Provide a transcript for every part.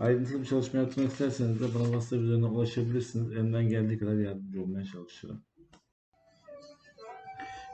Ayrıntılı bir çalışma yapmak isterseniz de bana WhatsApp üzerinden ulaşabilirsiniz. Elimden geldiği kadar yardımcı olmaya çalışırım.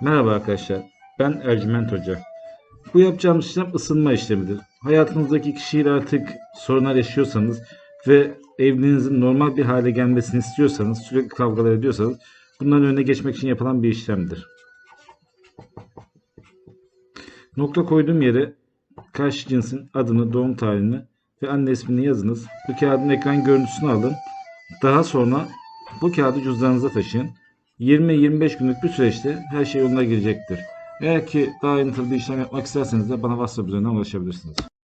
Merhaba arkadaşlar. Ben Ercüment Hoca. Bu yapacağımız işlem ısınma işlemidir. Hayatınızdaki kişiyle artık sorunlar yaşıyorsanız ve evliliğinizin normal bir hale gelmesini istiyorsanız, sürekli kavgalar ediyorsanız bunların önüne geçmek için yapılan bir işlemdir. Nokta koyduğum yere karşı cinsin adını, doğum tarihini ve anne ismini yazınız. Bu kağıdın ekran görüntüsünü alın. Daha sonra bu kağıdı cüzdanınıza taşıyın. 20-25 günlük bir süreçte her şey yoluna girecektir. Eğer ki daha ayrıntılı bir işlem yapmak isterseniz de bana WhatsApp üzerinden ulaşabilirsiniz.